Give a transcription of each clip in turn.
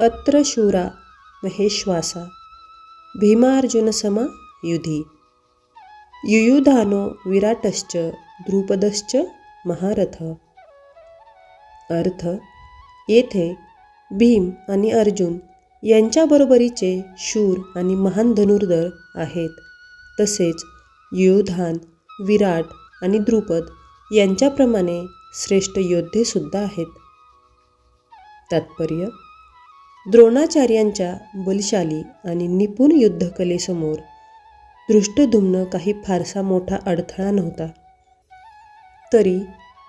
अत्र शूरा महेश्वासा भीमार्जुनसमा युधी। युयुधानो विराटश्च द्रुपदश्च महारथ। अर्थ येथे भीम आणि अर्जुन यांच्याबरोबरीचे शूर आणि महान धनुर्धर आहेत. तसेच युयुधान विराट आणि द्रुपद यांच्याप्रमाणे श्रेष्ठ योद्धेसुद्धा आहेत. तात्पर्य द्रोणाचार्यांच्या बलशाली आणि निपुण युद्धकलेसमोर दृष्टधुम्न काही फारसा मोठा अडथळा नव्हता. तरी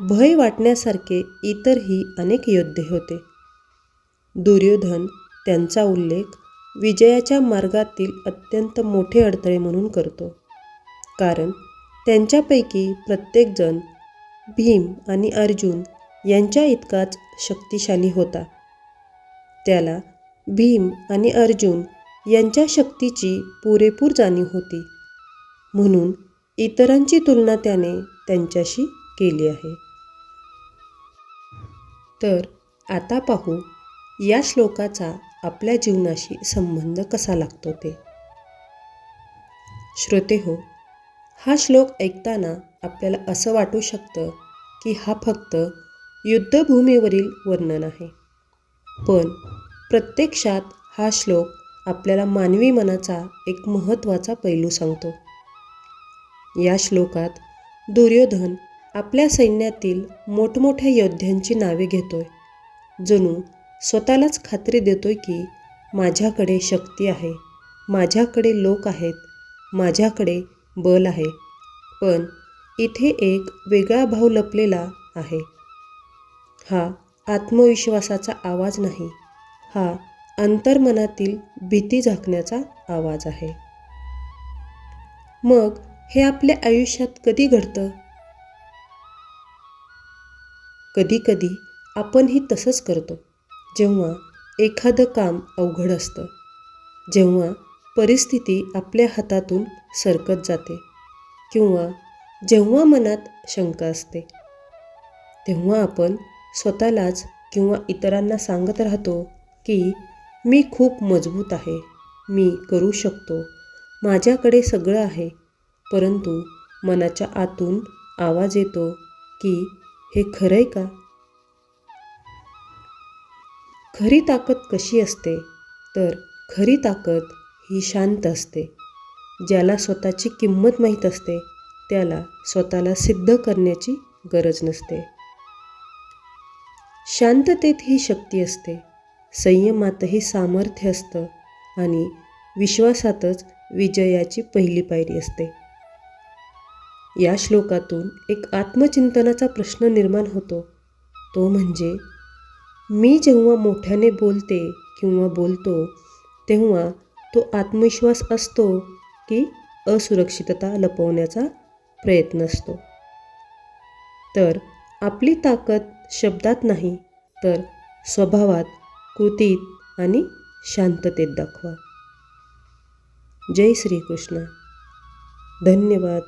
भय वाटण्यासारखे इतरही अनेक योद्धे होते. दुर्योधन त्यांचा उल्लेख विजयाच्या मार्गातील अत्यंत मोठे अडथळे म्हणून करतो. कारण त्यांच्यापैकी प्रत्येकजण भीम आणि अर्जुन यांच्या इतकाच शक्तिशाली होता. त्याला भीम आणि अर्जुन यांच्या शक्तीची पुरेपूर जाणीव होती. म्हणून इतरांची तुलना त्याने त्यांच्याशी केली आहे. तर आता पाहू या श्लोकाचा आपल्या जीवनाशी संबंध कसा लागतो ते. श्रोते हो हा श्लोक ऐकताना आपल्याला असं वाटू शकतं की हा फक्त युद्धभूमीवरील वर्णन आहे. पण प्रत्यक्षात हा श्लोक आपल्याला मानवी मनाचा एक महत्त्वाचा पैलू सांगतो. या श्लोकात दुर्योधन आपल्या सैन्यातील मोठमोठ्या योद्ध्यांची नावे घेतोय जणू स्वतःलाच खात्री देतोय की माझ्याकडे शक्ती आहे माझ्याकडे लोक आहेत माझ्याकडे बल आहे पण इथे एक वेगळा भाव लपलेला आहे. हा आत्मविश्वासाचा आवाज नाही. हा अंतर्मनातील भीती झाकण्याचा आवाज आहे. मग हे आपल्या आयुष्यात कधी घडतं? कधी कधी आपणही तसंच करतो. जेव्हा एखादं काम अवघड असतं जेव्हा परिस्थिती आपल्या हातातून सरकत जाते किंवा जेव्हा मनात शंका असते तेव्हा आपण स्वतःलाच किंवा इतरांना सांगत राहतो की मी खूप मजबूत आहे. मी करू शकतो. माझ्याकडे सगळं आहे. परंतु मनाच्या आतून आवाज येतो की हे खरं आहे का? खरी ताकद कशी असते? तर खरी ताकद ही शांत असते. ज्याला स्वतःची किंमत माहीत असते त्याला स्वतःला सिद्ध करण्याची गरज नसते. शांततेत ही शक्ती असते. संयमातही सामर्थ्य असतं आणि विश्वासातच विजयाची पहिली पायरी असते. या श्लोकातून एक आत्मचिंतनाचा प्रश्न निर्माण होतो. तो म्हणजे मी जेव्हा मोठ्याने बोलते किंवा बोलतो तेव्हा तो आत्मविश्वास असतो की असुरक्षितता लपवण्याचा प्रयत्न असतो. तर आपली ताकद शब्दात नाही तर स्वभावात कृतीत आणि शांततेत दाखवा. जय श्रीकृष्ण. धन्यवाद.